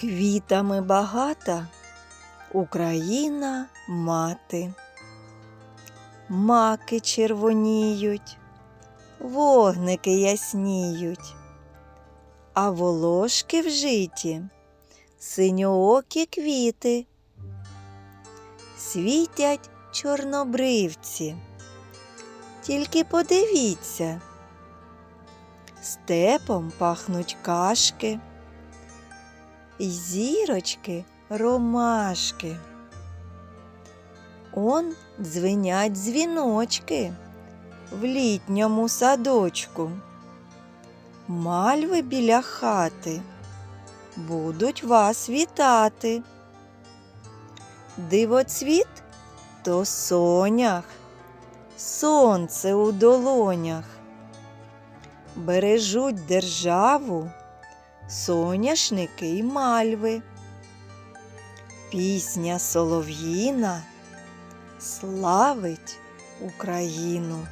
Квітами багата Україна мати. Маки червоніють, вогники ясніють, а волошки в житі синьоокі квіти. Світять чорнобривці. Тільки подивіться, степом пахнуть кашки, і зірочки ромашки. Он дзвенять дзвіночки в літньому садочку. Мальви біля хати будуть вас вітати. Дивоцвіт то сонях, сонце у долонях. Бережуть державу соняшники й мальви. Пісня солов'їна славить Україну.